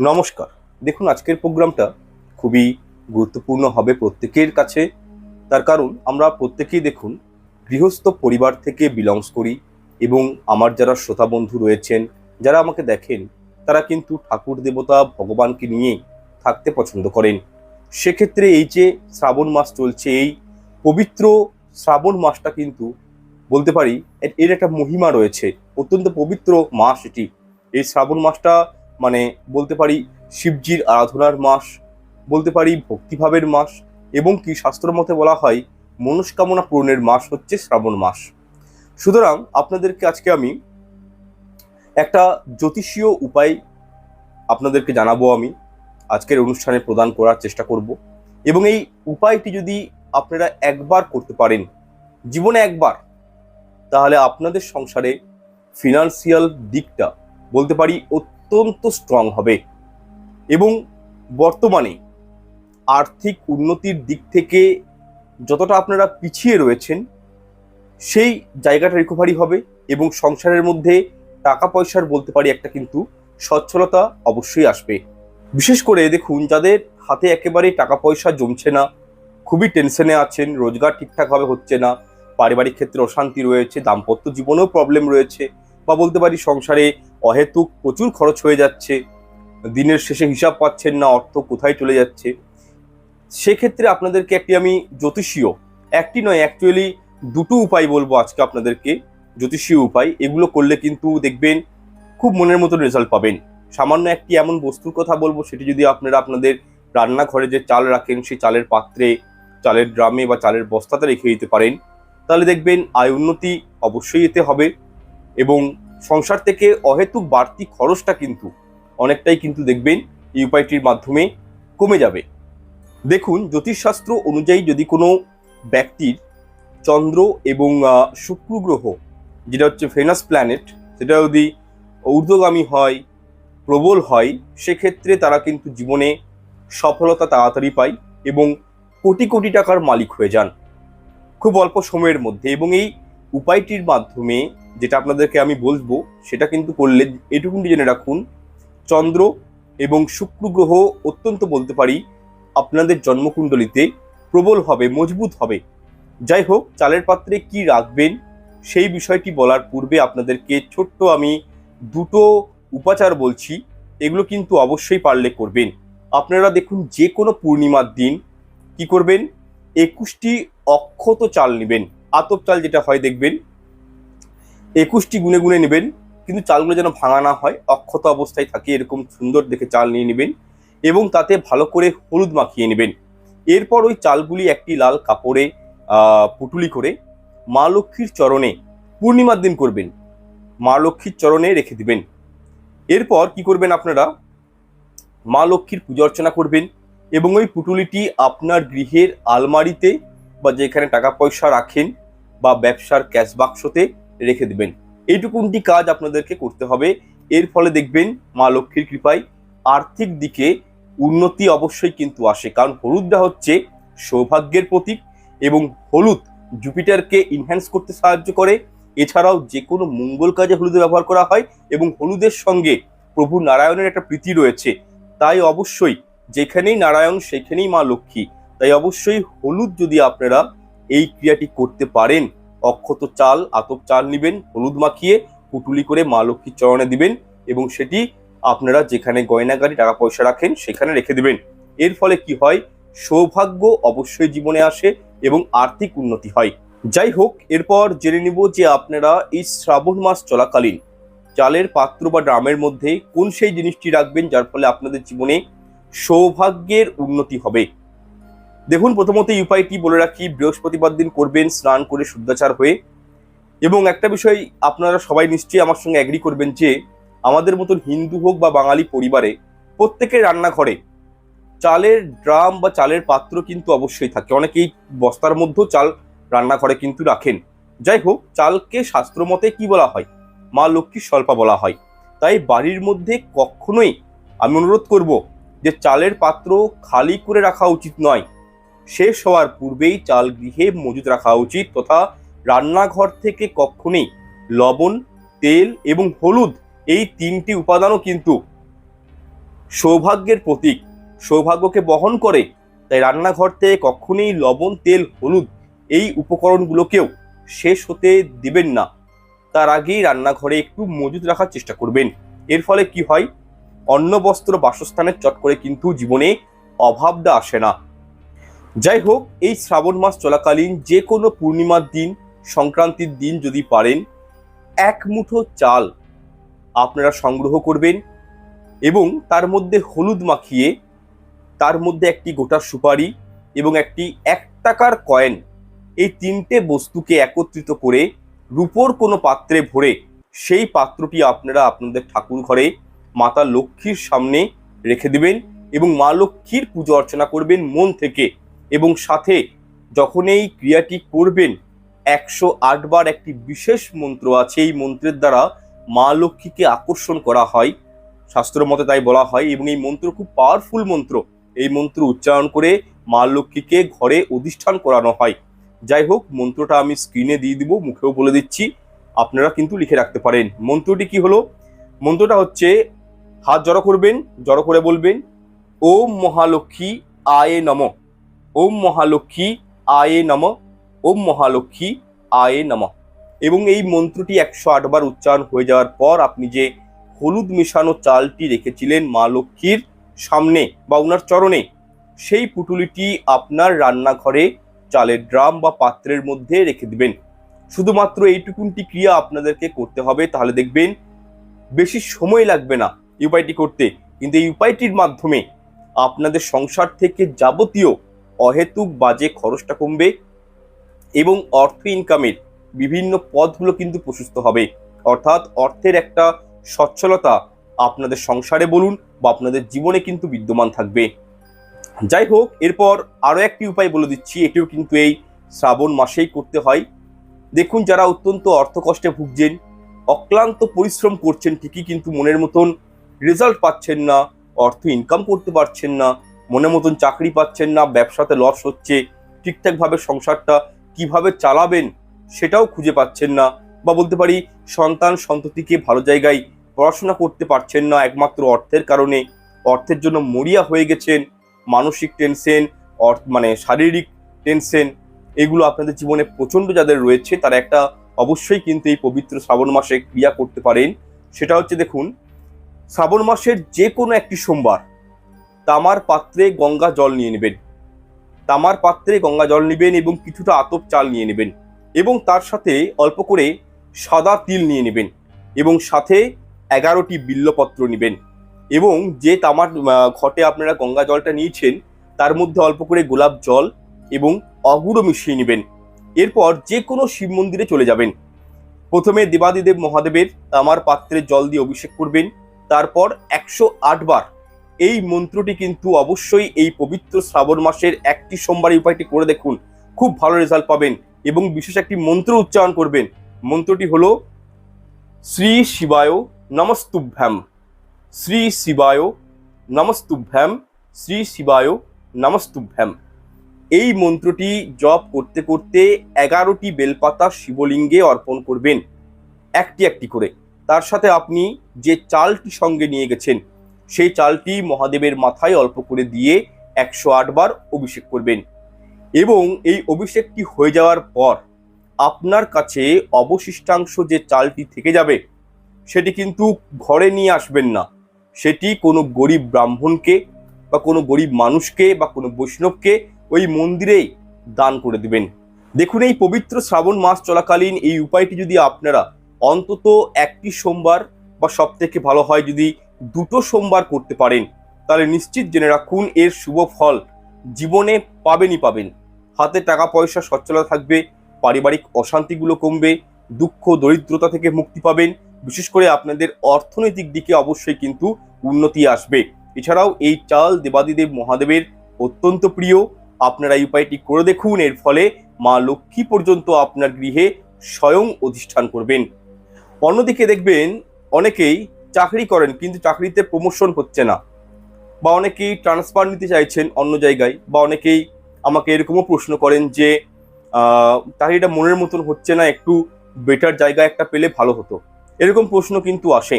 নমস্কার। দেখুন, আজকের প্রোগ্রামটা খুবই গুরুত্বপূর্ণ হবে প্রত্যেকের কাছে। তার কারণ, আমরা প্রত্যেকেই দেখুন, গৃহস্থ পরিবার থেকে বিলংস করি এবং আমার যারা শ্রোতা বন্ধু রয়েছেন, যারা আমাকে দেখেন, তারা কিন্তু ঠাকুর দেবতা ভগবানকে নিয়ে থাকতে পছন্দ করেন। সেক্ষেত্রে এই যে শ্রাবণ মাস চলছে, এই পবিত্র শ্রাবণ মাসটা কিন্তু বলতে পারি, এর- একটা মহিমা রয়েছে। অত্যন্ত পবিত্র মাস এটি। এই শ্রাবণ মাসটা মানে বলতে পারি শিবজির আরাধনার মাস, বলতে পারি ভক্তিভাবের মাস এবং কি শাস্ত্র মতে বলা হয় মনস্কামনা পূরণের মাস হচ্ছে শ্রাবণ মাস। সুতরাং আপনাদেরকে আজকে আমি একটা জ্যোতিষীয় উপায় আপনাদেরকে জানাব আমি, আজকের অনুষ্ঠানে প্রদান করার চেষ্টা করব এবং এই উপায়টি যদি আপনারা একবার করতে পারেন, জীবনে একবার, তাহলে আপনাদের সংসারে ফিনান্সিয়াল দিকটা বলতে পারি অত্যন্ত স্ট্রং হবে। এবং বর্তমানে আর্থিক উন্নতির দিক থেকে যতটা আপনারা পিছিয়ে রয়েছেন, সেই জায়গাটা রিকভারি হবে এবং সংসারের মধ্যে টাকা পয়সার বলতে পারি একটা কিন্তু সচ্ছলতা অবশ্যই আসবে। বিশেষ করে দেখুন, যাদের হাতে একেবারে টাকা পয়সা জমছে না, খুবই টেনশনে আছেন, রোজগার ঠিকঠাকভাবে হচ্ছে না, পারিবারিক ক্ষেত্রে অশান্তি রয়েছে, দাম্পত্য জীবনেও প্রবলেম রয়েছে, বা বলতে পারি সংসারে অহেতুক প্রচুর খরচ হয়ে যাচ্ছে। দিনের শেষে হিসাব পাচ্ছেন না, অর্থ কোথায় চলে যাচ্ছে। সেক্ষেত্রে আপনাদেরকে একটি আমি জ্যোতিষীয়, একটি নয় অ্যাকচুয়ালি দুটো উপায় বলব আজকে আপনাদেরকে, জ্যোতিষীয় উপায়। এগুলো করলে কিন্তু দেখবেন খুব মনের মতো রেজাল্ট পাবেন। সামান্য একটি এমন বস্তুর কথা বলব, সেটি যদি আপনারা আপনাদের রান্নাঘরে যে চাল রাখেন, সেই চালের পাত্রে, চালের ড্রামে বা চালের বস্তাতে রেখে দিতে পারেন, তাহলে দেখবেন আয় উন্নতি অবশ্যই এতে হবে এবং সংসার থেকে অহেতুক বাড়তি খরচটা কিন্তু অনেকটাই কিন্তু দেখবেন এই উপায়টির মাধ্যমে কমে যাবে। দেখুন, জ্যোতিষশাস্ত্র অনুযায়ী যদি কোনো ব্যক্তির চন্দ্র এবং শুক্র গ্রহ, যেটা হচ্ছে ফেনাস প্ল্যানেট সেটা যদি ঊর্ধ্বগামী হয়, প্রবল হয়, সেক্ষেত্রে তারা কিন্তু জীবনে সফলতা তাড়াতাড়ি পায় এবং কোটি কোটি টাকার মালিক হয়ে যান। খুব অল্প সময়ের মধ্যে এবং এই উপায়টির মাধ্যমে যেটা আপনাদেরকে আমি বলব, সেটা কিন্তু করলে এটুকুনি জেনে রাখুন, চন্দ্র এবং শুক্র গ্রহ অত্যন্ত বলতে পারি আপনাদের জন্মকুণ্ডলিতে প্রবল হবে, মজবুত হবে। যাই হোক, চালের পাত্রে কি রাখবেন, সেই বিষয়টি বলার পূর্বে আপনাদেরকে ছোট্ট আমি দুটো উপাচার বলছি, এগুলো কিন্তু অবশ্যই পারলে করবেন। আপনারা দেখুন যে কোনো পূর্ণিমার দিন কি করবেন, একুশটি অক্ষত চাল নেবেন, আতপ চাল যেটা হয় দেখবেন একুশটি গুনে গুনে নেবেন, কিন্তু চালগুলো যেন ভাঙা না হয়, অক্ষত অবস্থায় থাকে, এরকম সুন্দর দেখে চাল নিয়ে নেবেন এবং তাতে ভালো করে হলুদ মাখিয়ে নেবেন। এরপর ওই চালগুলি একটি লাল কাপড়ে পুটুলি করে মা লক্ষ্মীর চরণে পূর্ণিমার দিন করবেন। মা লক্ষ্মীর চরণে রেখে দিবেন। এরপর কি করবেন আপনারা? মা লক্ষ্মীর পূজা অর্চনা করবেন এবং ওই পুটুলিটি আপনার গৃহের আলমারিতে বা যেখানে টাকা পয়সা রাখেন বা ব্যবসার ক্যাশ বাক্সতে রেখে দেবেন। এইটুকুনটি কাজ আপনাদেরকে করতে হবে। এর ফলে দেখবেন মা লক্ষ্মীর কৃপায় আর্থিক দিকে উন্নতি অবশ্যই কিন্তু আসে। কারণ হলুদটা হচ্ছে সৌভাগ্যের প্রতীক এবং হলুদ জুপিটারকে ইনহ্যান্স করতে সাহায্য করে। এছাড়াও যে কোনো মঙ্গল কাজে হলুদের ব্যবহার করা হয় এবং হলুদের সঙ্গে প্রভু নারায়ণের একটা প্রীতি রয়েছে। তাই অবশ্যই যেখানেই নারায়ণ, সেখানেই মা লক্ষ্মী। তাই অবশ্যই হলুদ যদি আপনারা এই ক্রিয়াটি করতে পারেন অক্ষত চাল, আতপ চাল নেবেন, হলুদ মাখিয়ে পুটুলি করে মা লক্ষ্মীর চরণে দিবেন এবং সেটি আপনারা যেখানে গয়নাগাড়ি টাকা পয়সা রাখেন সেখানে রেখে দিবেন। এর ফলে কি হয়? সৌভাগ্য অবশ্যই জীবনে আসে এবং আর্থিক উন্নতি হয়। যাই হোক, এরপর জেনে নিব যে আপনারা এই শ্রাবণ মাস চলাকালীন চালের পাত্র বা ড্রামের মধ্যে কোন সেই জিনিসটি রাখবেন যার ফলে আপনাদের জীবনে সৌভাগ্যের উন্নতি হবে? দেখুন, প্রথমত এই উপায়টি বলে রাখি, বৃহস্পতিবার দিন করবেন স্নান করে শুদ্ধাচার হয়ে। এবং একটা বিষয়, আপনারা সবাই নিশ্চয়ই আমার সঙ্গে অ্যাগ্রি করবেন যে, আমাদের মতন হিন্দু হোক বা বাঙালি পরিবারে প্রত্যেকের রান্নাঘরে চালের ড্রাম বা চালের পাত্র কিন্তু অবশ্যই থাকে। অনেকেই বস্তার মধ্যেও চাল রান্নাঘরে কিন্তু রাখেন। যাই হোক, চালকে শাস্ত্র মতে কি বলা হয়? মা লক্ষ্মীর স্বল্পা বলা হয়। তাই বাড়ির মধ্যে কখনোই আমি অনুরোধ করব যে, চালের পাত্র খালি করে রাখা উচিত নয়। শেষ হওয়ার পূর্বেই চাল গৃহে মজুত রাখা উচিত তথা রান্নাঘর থেকে কখনোই লবণ, তেল এবং হলুদ এই তিনটি উপাদানও কিন্তু সৌভাগ্যের প্রতীক। সৌভাগ্যকে বহন করে তাই রান্নাঘর থেকে কখনোই লবণ, তেল, হলুদ এই উপকরণগুলোকেও শেষ হতে দিবেন না। তার আগেই রান্নাঘরে একটু মজুত রাখার চেষ্টা করবেন। এর ফলে কি হয়? অন্ন বস্ত্র বাসস্থানের চট করে কিন্তু জীবনে অভাবটা আসে না। যাই হোক, এই শ্রাবণ মাস চলাকালীন যে কোনো পূর্ণিমার দিন, সংক্রান্তির দিন যদি পারেন, এক মুঠো চাল আপনারা সংগ্রহ করবেন এবং তার মধ্যে হলুদ মাখিয়ে, তার মধ্যে একটি গোটা সুপারি এবং একটি এক টাকার কয়েন এই তিনটে বস্তুকে একত্রিত করে রূপোর কোনো পাত্রে ভরে সেই পাত্রটি আপনারা আপনাদের ঠাকুর ঘরে, মাতা লক্ষ্মীর সামনে রেখে দিবেন এবং মা লক্ষ্মীর পুজো অর্চনা করবেন মন থেকে। এবং সাথে যখন এই ক্রিয়াটি করবেন, একশো বার একটি বিশেষ মন্ত্র আছে, এই মন্ত্রের দ্বারা মা লক্ষ্মীকে আকর্ষণ করা হয়। শাস্ত্র মতে তাই বলা হয় এবং এই মন্ত্র খুব পাওয়ারফুল মন্ত্র। এই মন্ত্র উচ্চারণ করে মা লক্ষ্মীকে ঘরে অধিষ্ঠান করানো হয়। যাই হোক, মন্ত্রটা আমি স্ক্রিনে দিয়ে দিব, মুখেও বলে দিচ্ছি। আপনারা কিন্তু লিখে রাখতে পারেন। মন্ত্রটি কি হলো? মন্ত্রটা হচ্ছে, হাত জড়ো করবেন, জড়ো করে বলবেন, ওম মহালক্ষ্মী আয়ে নম। ওম মহালক্ষ্মী আয়ে নম, ওম মহালক্ষ্মী আয়ে নম। এবং এই মন্ত্রটি একশো আটবার উচ্চারণ হয়ে যাওয়ার পর আপনি যে হলুদ মেশানো চালটি রেখেছিলেন মা লক্ষ্মীর সামনে বা ওনার চরণে, সেই পুটুলিটি আপনার রান্নাঘরে চালের ড্রাম বা পাত্রের মধ্যে রেখে দিবেন। শুধুমাত্র এইটুকুনটি ক্রিয়া আপনাদেরকে করতে হবে, তাহলে দেখবেন বেশি সময় লাগবে না উপায়টি করতে। কিন্তু এই উপায়টির মাধ্যমে আপনাদের সংসার থেকে যাবতীয় অহেতুক বাজে খরচটা কমবে এবং অর্থ ইনকামের বিভিন্ন পথগুলো কিন্তু প্রশস্ত হবে। অর্থাৎ অর্থের একটা সচ্ছলতা আপনাদের সংসারে বলুন বা আপনাদের জীবনে কিন্তু বিদ্যমান থাকবে। যাই হোক, এরপর আরও একটি উপায় বলে দিচ্ছি, এটিও কিন্তু এই শ্রাবণ মাসেই করতে হয়। দেখুন, যারা অত্যন্ত অর্থকষ্টে ভুগছেন, অক্লান্ত পরিশ্রম করছেন, ঠিকই কিন্তু মনের মতন রেজাল্ট পাচ্ছেন না, অর্থ ইনকাম করতে পারছেন না মনের মতন চাকরি পাচ্ছেন না, ব্যবসাতে লস হচ্ছে ঠিকঠাকভাবে সংসারটা কীভাবে চালাবেন সেটাও খুঁজে পাচ্ছেন না বা বলতে পারি সন্তান সন্ততিকে ভালো জায়গায় পড়াশোনা করতে পারছেন না একমাত্র অর্থের কারণে। অর্থের জন্য মরিয়া হয়ে গেছেন, মানসিক টেনশন অর্থ মানে শারীরিক টেনশন এগুলো আপনাদের জীবনে প্রচণ্ড যাদের রয়েছে তারা একটা অবশ্যই কিন্তু এই পবিত্র শ্রাবণ মাসে ক্রিয়া করতে পারেন। সেটা হচ্ছে দেখুন, শ্রাবণ মাসের যে কোনো একটি সোমবার তামার পাত্রে গঙ্গা জল নিয়ে নেবেন। তামার পাত্রে গঙ্গা জল নেবেন এবং কিছুটা আতপ চাল নিয়ে নেবেন এবং তার সাথে অল্প করে সাদা তিল নিয়ে নেবেন এবং সাথে এগারোটি বিল্লপত্র নেবেন এবং যে তামার ঘটে আপনারা গঙ্গা জলটা নিয়েছেন, তার মধ্যে অল্প করে গোলাপ জল এবং অগুরো মিশিয়ে নেবেন। এরপর যে কোনো শিব মন্দিরে চলে যাবেন। প্রথমে দেবাদিদেব মহাদেবের তামার পাত্রে জল দিয়ে অভিষেক করবেন, তারপর একশো বার এই মন্ত্রটি কিন্তু অবশ্যই এই পবিত্র শ্রাবণ মাসের একটি সোমবার উপায়টি করে দেখুন। খুব ভালো রেজাল্ট পাবেন এবং বিশেষ একটি মন্ত্র উচ্চারণ করবেন। মন্ত্রটি হলো, শ্রী শিবায় নমস্তুভ্যাম। শ্রী শিবায় নমস্তুভ্যাম। শ্রী শিবায় নমস্তুভ্যাম। এই মন্ত্রটি জপ করতে করতে এগারোটি বেলপাতা শিবলিঙ্গে অর্পণ করবেন। একটি একটি করে। তার সাথে আপনি যে চালটি সঙ্গে নিয়ে গেছেন সেই চালটি মহাদেবের মাথায় অল্প করে দিয়ে একশো বার অভিষেক করবেন। এবং এই অভিষেকটি হয়ে যাওয়ার পর আপনার কাছে অবশিষ্টাংশ যে চালটি থেকে যাবে, সেটি কিন্তু ঘরে নিয়ে আসবেন না। সেটি কোনো গরিব ব্রাহ্মণকে বা কোনো গরিব মানুষকে বা কোনো বৈষ্ণবকে ওই মন্দিরেই দান করে দেবেন। দেখুন, এই পবিত্র শ্রাবণ মাস চলাকালীন এই উপায়টি যদি আপনারা অন্তত একটি সোমবার বা সব থেকে ভালো হয় যদি দুটো সোমবার করতে পারেন। তাহলে নিশ্চিত জেনে রাখুন, এর শুভ ফল। জীবনে পাবেনই পাবেন। হাতে টাকা পয়সা সচ্ছলতা থাকবে, পারিবারিক অশান্তিগুলো কমবে, দুঃখ, দরিদ্রতা থেকে মুক্তি পাবেন। বিশেষ করে আপনাদের অর্থনৈতিক দিকে অবশ্যই কিন্তু উন্নতি আসবে। এছাড়াও এই চাল দেবাদিদেব মহাদেবের অত্যন্ত প্রিয়। আপনারা এই উপায়টি করে দেখুন, এর ফলে মা লক্ষ্মী পর্যন্ত আপনার গৃহে স্বয়ং অধিষ্ঠান করবেন। অন্যদিকে দেখবেন, অনেকেই চাকরি করেন, কিন্তু চাকরিতে প্রমোশন হচ্ছে না। বা অনেকেই ট্রান্সফার নিতে চাইছেন অন্য জায়গায়, বা অনেকেই আমাকে এরকমও প্রশ্ন করেন যে চাকরিটা মনের মতন হচ্ছে না, একটু বেটার জায়গা একটা পেলে ভালো হতো। এরকম প্রশ্ন কিন্তু আসে।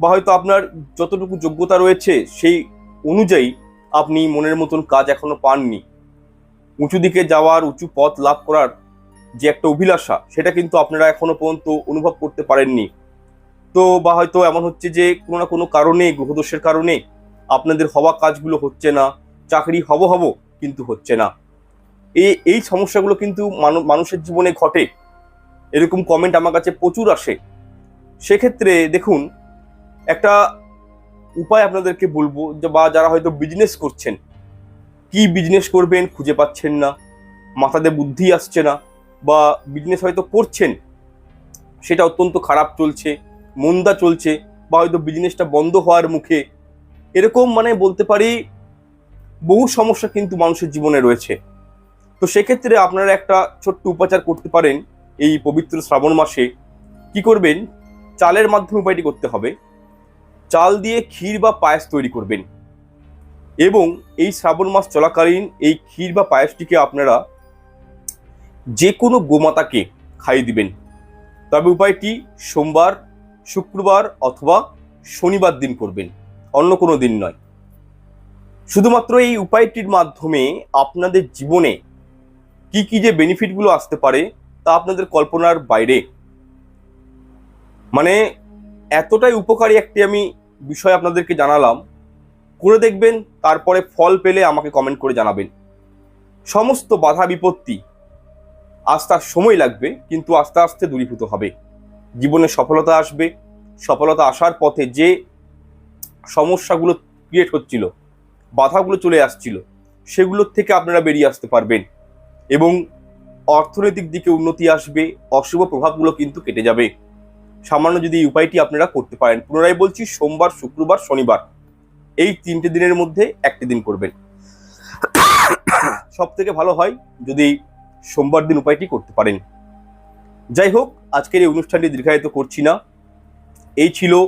বা হয়তো আপনার যতটুকু যোগ্যতা রয়েছে, সেই অনুযায়ী আপনি মনের মতন কাজ এখনও পাননি। উঁচু দিকে যাওয়ার, উঁচু পথ লাভ করার যে একটা অভিলাষা, সেটা কিন্তু আপনারা এখনও পর্যন্ত অনুভব করতে পারেননি। তো বা হয়তো এমন হচ্ছে যে কোনো না কোনো কারণে, গ্রহদোষের কারণে আপনাদের হওয়া কাজগুলো হচ্ছে না, চাকরি হব হব কিন্তু হচ্ছে না। এই এই সমস্যাগুলো কিন্তু মানুষের জীবনে ঘটে। এরকম কমেন্ট আমার কাছে প্রচুর আসে। সেক্ষেত্রে দেখুন, একটা উপায় আপনাদেরকে বলব যে, বা যারা হয়তো বিজনেস করছেন, কি বিজনেস করবেন খুঁজে পাচ্ছেন না, মাথাতে বুদ্ধি আসছে না, বা বিজনেস হয়তো করছেন, সেটা অত্যন্ত খারাপ চলছে। মন্দা চলছে বা হয়তো বিজনেসটা বন্ধ হওয়ার মুখে, এরকম মানে বলতে পারি বহু সমস্যা কিন্তু মানুষের জীবনে রয়েছে। তো সেক্ষেত্রে আপনারা একটা ছোট্ট উপাচার করতে পারেন এই পবিত্র শ্রাবণ মাসে। কি করবেন? চালের মাধ্যমে উপায়টি করতে হবে। চাল দিয়ে ক্ষীর বা পায়েস তৈরি করবেন। এবং এই শ্রাবণ মাস চলাকালীন এই ক্ষীর বা পায়েসটিকে আপনারা যে কোনো গোমাতাকে খাইয়ে দিবেন। তবে উপায়টি, সোমবার শুক্রবার অথবা শনিবার দিন করবেন, অন্য কোনো দিন নয়। শুধুমাত্র এই উপায়টির মাধ্যমে আপনাদের জীবনে কি কি যে বেনিফিটগুলো আসতে পারে তা আপনাদের কল্পনার বাইরে। মানে এতটাই উপকারী একটি আমি বিষয় আপনাদেরকে জানালাম। করে দেখবেন, তারপরে ফল পেলে আমাকে কমেন্ট করে জানাবেন। সমস্ত বাধা বিপত্তি আস্তে আস্তে সময় লাগবে, কিন্তু আস্তে আস্তে দূরীভূত হবে। জীবনে সফলতা আসবে। সফলতা আসার পথে যে সমস্যাগুলো ক্রিয়েট হচ্ছিল, বাধাগুলো চলে আসছিল, সেগুলোর থেকে আপনারা বেরিয়ে আসতে পারবেন এবং অর্থনৈতিক দিকে উন্নতি আসবে, অশুভ প্রভাবগুলো কিন্তু কেটে যাবে। সামান্য যদি এই উপায়টি আপনারা করতে পারেন, পুনরায় বলছি সোমবার, শুক্রবার, শনিবার, এই তিনটে দিনের মধ্যে একটি দিন করবেন। সব থেকে ভালো হয় যদি সোমবার দিন উপায়টি করতে পারেন। যাই হোক, আজকের এই অনুষ্ঠানটি দীর্ঘায়িত করছি না। এই ছিল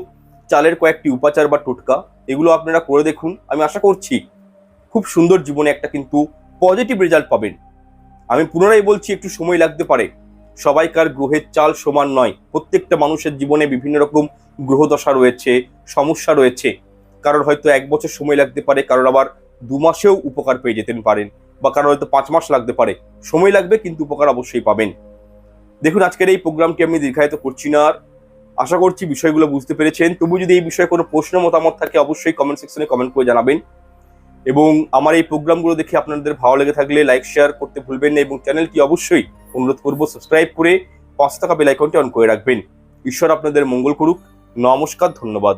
চালের কয়েকটি উপাচার বা টোটকা। এগুলো আপনারা করে দেখুন। আমি আশা করছি খুব সুন্দর জীবনে একটা কিন্তু পজিটিভ রেজাল্ট পাবেন। আমি পুনরায় বলছি, একটু সময় লাগতে পারে। সবাইকার গ্রহের চাল সমান নয়। প্রত্যেকটা মানুষের জীবনে বিভিন্ন রকম গ্রহদশা রয়েছে, সমস্যা রয়েছে। কারোর হয়তো এক বছর সময় লাগতে পারে, কারোর আবার দু মাসেও উপকার পেয়ে যেতে পারেন, বা কারোর হয়তো পাঁচ মাস লাগতে পারে। সময় লাগবে, কিন্তু উপকার অবশ্যই পাবেন। দেখুন, আজকের এই প্রোগ্রামটি আমি দীর্ঘায়িত করছি না আর আশা করছি বিষয়গুলো বুঝতে পেরেছেন। তবু যদি এই বিষয়ে কোনো প্রশ্ন, মতামত থাকে, অবশ্যই কমেন্ট সেকশনে কমেন্ট করে জানাবেন। এবং আমার এই প্রোগ্রামগুলো দেখে আপনাদের ভালো লেগে থাকলে লাইক শেয়ার করতে ভুলবেন না এবং চ্যানেলটি অবশ্যই অনুরোধ করব সাবস্ক্রাইব করে পাঁচ টাকা বেল আইকনটি অন করে রাখবেন। ঈশ্বর আপনাদের মঙ্গল করুক। নমস্কার, ধন্যবাদ।